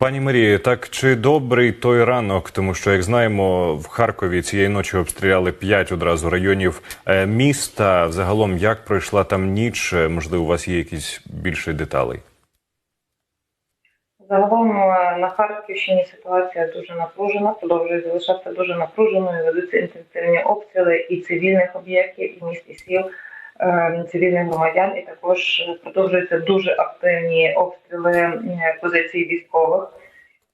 Пані Марії, так чи добрий той ранок? Тому що, як знаємо, в Харкові цієї ночі обстріляли п'ять одразу районів е, міста. Загалом, як пройшла там ніч? Е, Можливо, у вас є якісь більше деталей? Загалом е, на Харківщині ситуація дуже напружена, продовжує залишатися дуже напруженою. Ведуться інтенсивні обстріли і цивільних об'єктів, і міст і сіл цивільних громадян. І також продовжуються дуже активні обстріли е, позицій військових.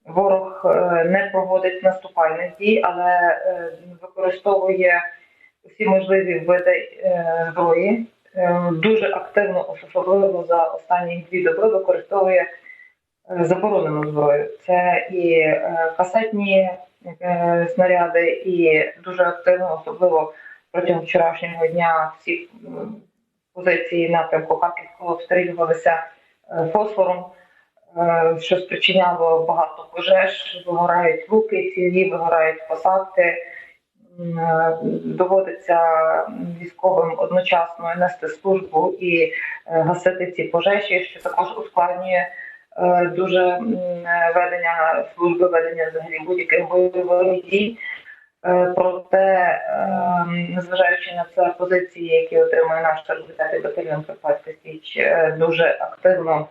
Ворог е, не проводить наступальних дій, але е, використовує всі можливі види е, зброї. Е, Дуже активно, особливо за останні дві доби, використовує е, заборонену зброю. Це і е, касетні е, снаряди, і дуже активно, особливо протягом вчорашнього дня, всі позиції напрямку Харківського обстрілювалися е, фосфором, е, що спричиняло багато пожеж, вигорають луки, цілі, вигорають посадки. Е, Доводиться військовим одночасно нести службу і гасити ці пожежі, що також ускладнює дуже ведення служби, ведення взагалі будь-яких бойових дій. Е, Проте, е, незважаючи на це, позиції, які отримує наш 45-й батальйон Карпатська Січ, е, дуже активно,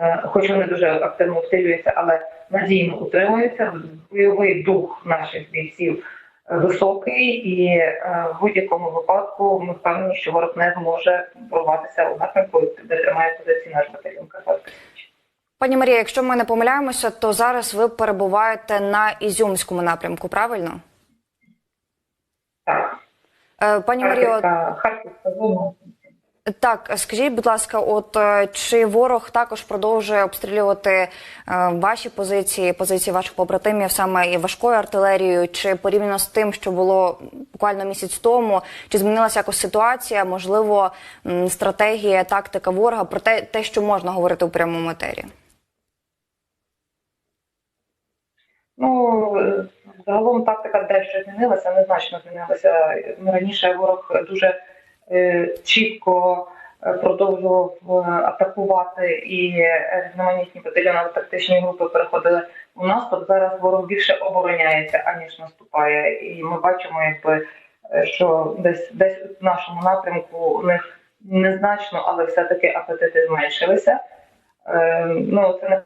е, хоч вони дуже активно обстрілюються, але надійно утримуються. Бойовий дух наших бійців високий, і в будь-якому випадку ми впевнені, що ворог не зможе прорватися у напрямку, де тримає позиції наш батальйон Карпатська. Пані Марія, якщо ми не помиляємося, то зараз ви перебуваєте на Ізюмському напрямку, правильно? Так, Е, Пані Харківська зона. так скажіть, будь ласка, от е, чи ворог також продовжує обстрілювати е, ваші позиції, позиції ваших побратимів саме і важкою артилерією, чи порівняно з тим, що було буквально місяць тому, чи змінилася якось ситуація, можливо, стратегія, тактика ворога про те, те, що можна говорити у прямому етері? Ну, загалом тактика дещо змінилася, незначно змінилася. Раніше ворог дуже е, чітко е, продовжував е, атакувати і різноманітні батальйоно-тактичні групи переходили у наступ. Зараз ворог більше обороняється, аніж наступає. І ми бачимо, якби що десь десь в нашому напрямку у них незначно, але все-таки апетити зменшилися. Ну, це не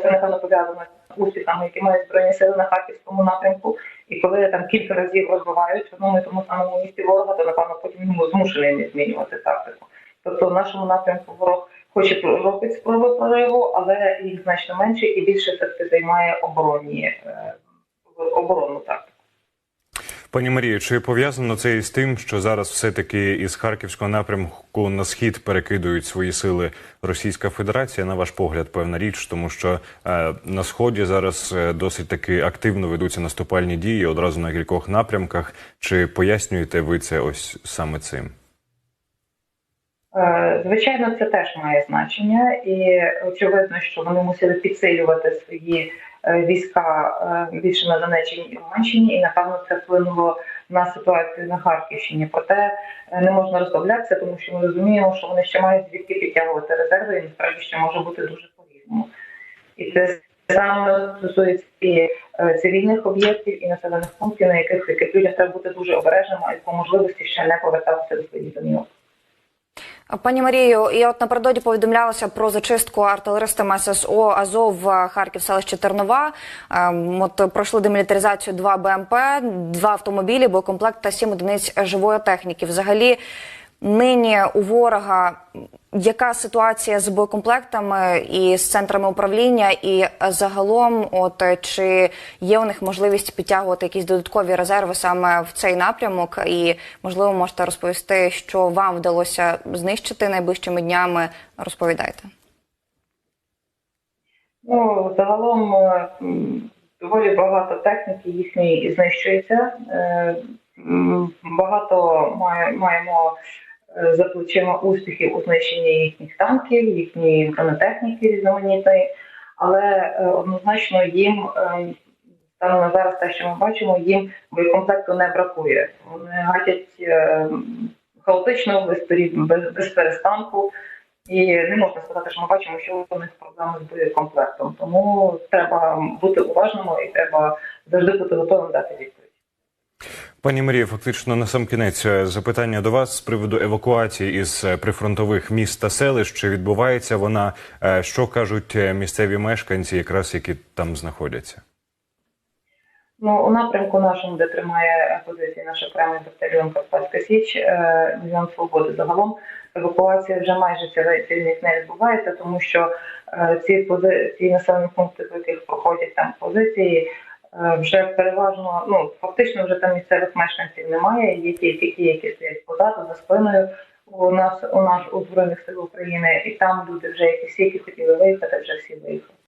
це напевно пов'язано з успіхами, які мають збройні сили на харківському напрямку. І коли там кілька разів розбивають в одному і тому самому місці ворога, то напевно потім ну, змушений змінювати тактику. Тобто в нашому напрямку ворог хоче робить спроби прориву, але їх значно менше і більше все-таки займає оборонні е, оборонну. Пані Марію, чи пов'язано це із тим, що зараз все-таки із харківського напрямку на схід перекидують свої сили Російська Федерація? На ваш погляд, певна річ, тому що е, на сході зараз е, досить таки активно ведуться наступальні дії одразу на кількох напрямках. Чи пояснюєте ви це ось саме цим? Е, Звичайно, це теж має значення, і очевидно, що вони мусили підсилювати свої війська е, більше на Донеччині і Луганщині, і напевно це вплинуло на ситуацію на Харківщині. Проте е, не можна розслаблятися, тому що ми розуміємо, що вони ще мають звідки підтягувати резерви, і насправді ще може бути дуже по-різному. І це саме стосується і е, цивільних об'єктів і населених пунктів, на яких, яких людям треба бути дуже обережними, і по можливості ще не повертатися до своїх домівок. Пані Марію, і от напередодні повідомлялося про зачистку артилеристами ССО Азов в Харків селище Тернова. Ем, От пройшли демілітаризацію два БМП, два автомобілі, боєкомплект та сім одиниць живої техніки. Взагалі, нині у ворога яка ситуація з боєкомплектами і з центрами управління, і загалом, от чи є у них можливість підтягувати якісь додаткові резерви саме в цей напрямок? І можливо можете розповісти, що вам вдалося знищити найближчими днями. Розповідайте. Ну, загалом е, доволі багато техніки їхньої знищується. Е, Багато має- маємо за плечима успіхів у знищенні їхніх танків, їхньої бронетехніки різноманітної, але е, однозначно їм е, станом на зараз те, що ми бачимо, їм боєкомплекту не бракує. Вони гатять е, хаотично без, без перестанку. І не можна сказати, що ми бачимо, що у них проблеми з боєкомплектом. Тому треба бути уважними і треба завжди бути готовим дати відповідь. Пані Марія, фактично на сам кінець е, запитання до вас з приводу евакуації із е, прифронтових міст та селищ. Чи відбувається вона? Е, Що кажуть місцеві мешканці, якраз які там знаходяться? Ну, у напрямку нашому, де тримає позиції наш окремий батальйон Карпатська Січ, Мільйон Свободи загалом, евакуація вже майже цілий не відбувається, тому що ці пози... ці населені пункти, по яких проходять там позиції, вже переважно, ну фактично вже там місцевих мешканців немає. Є тільки ті, які стоять позаду за спиною. У нас у нас у збройних сил України, і там люди вже які всі, які хотіли виїхати, вже всі виїхали.